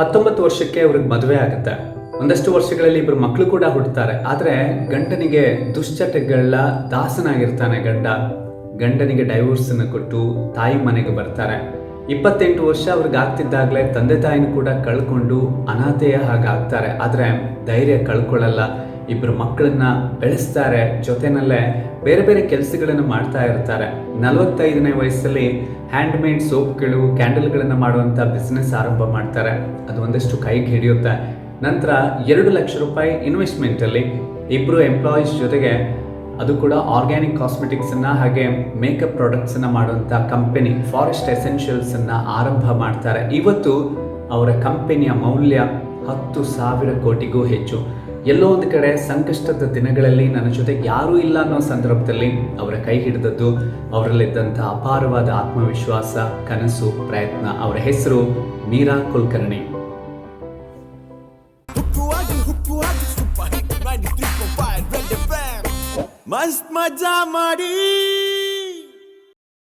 ಹತ್ತೊಂಬತ್ತು ವರ್ಷಕ್ಕೆ ಅವ್ರಿಗೆ ಮದುವೆ ಆಗುತ್ತೆ. ಒಂದಷ್ಟು ವರ್ಷಗಳಲ್ಲಿ ಇಬ್ಬರು ಮಕ್ಕಳು ಕೂಡ ಹುಟ್ಟುತ್ತಾರೆ ಆದರೆ ಗಂಡನಿಗೆ ದುಶ್ಚಟಗಳ ದಾಸನಾಗಿರ್ತಾನೆ ಗಂಡ. ಗಂಡನಿಗೆ ಡೈವೋರ್ಸನ್ನು ಕೊಟ್ಟು ತಾಯಿ ಮನೆಗೆ ಬರ್ತಾರೆ. ಇಪ್ಪತ್ತೆಂಟು ವರ್ಷ ಅವ್ರಿಗೆ ಆಗ್ತಿದ್ದಾಗಲೇ ತಂದೆ ತಾಯಿನ ಕೂಡ ಕಳ್ಕೊಂಡು ಅನಾಥೆಯ ಹಾಗಾಗ್ತಾರೆ ಆದರೆ ಧೈರ್ಯ ಕಳ್ಕೊಳ್ಳಲ್ಲ. ಇಬ್ಬರು ಮಕ್ಕಳನ್ನ ಬೆಳೆಸ್ತಾರೆ, ಜೊತೆನಲ್ಲೇ ಬೇರೆ ಬೇರೆ ಕೆಲಸಗಳನ್ನು ಮಾಡ್ತಾ ಇರ್ತಾರೆ. ನಲವತ್ತೈದನೇ ವಯಸ್ಸಲ್ಲಿ ಹ್ಯಾಂಡ್ ಮೇಡ್ ಸೋಪ್ಗಳು, ಕ್ಯಾಂಡಲ್ಗಳನ್ನು ಮಾಡುವಂಥ ಬಿಸ್ನೆಸ್ ಆರಂಭ ಮಾಡ್ತಾರೆ. ಅದು ಒಂದಷ್ಟು ಕೈಗೆ ಹಿಡಿಯುತ್ತೆ. ನಂತರ ಎರಡು ಲಕ್ಷ ರೂಪಾಯಿ ಇನ್ವೆಸ್ಟ್ಮೆಂಟಲ್ಲಿ ಇಬ್ಬರು ಎಂಪ್ಲಾಯೀಸ್ ಜೊತೆಗೆ ಅದು ಕೂಡ ಆರ್ಗ್ಯಾನಿಕ್ ಕಾಸ್ಮೆಟಿಕ್ಸನ್ನು ಹಾಗೆ ಮೇಕಪ್ ಪ್ರಾಡಕ್ಟ್ಸನ್ನು ಮಾಡುವಂಥ ಕಂಪೆನಿ ಫಾರೆಸ್ಟ್ ಎಸೆನ್ಷಿಯಲ್ಸನ್ನು ಆರಂಭ ಮಾಡ್ತಾರೆ. ಇವತ್ತು ಅವರ ಕಂಪೆನಿಯ ಮೌಲ್ಯ ಹತ್ತು ಸಾವಿರ ಕೋಟಿಗೂ ಹೆಚ್ಚು. ಎಲ್ಲೋ ಒಂದು ಕಡೆ ಸಂಕಷ್ಟದ ದಿನಗಳಲ್ಲಿ ನನ್ನ ಜೊತೆ ಯಾರೂ ಇಲ್ಲ ಅನ್ನೋ ಸಂದರ್ಭದಲ್ಲಿ ಅವರ ಕೈ ಹಿಡಿದದ್ದು, ಅವರಲ್ಲಿದ್ದಂಥ ಅಪಾರವಾದ ಆತ್ಮವಿಶ್ವಾಸ, ಕನಸು, ಪ್ರಯತ್ನ, ಅವರ ಹೆಸರು ಮೀರಾ ಕುಲಕರ್ಣಿ. ಹುಕ್ಕು ಆಗಿ ಹುಕ್ಕು ಆಗಿ ಸೂಪರ್ ಹಿಟ್ 93.5 ರೆಡ್ ಎಫ್ಎಂ ಮಸ್ತ್ ಮಜಾ ಮಾಡಿ.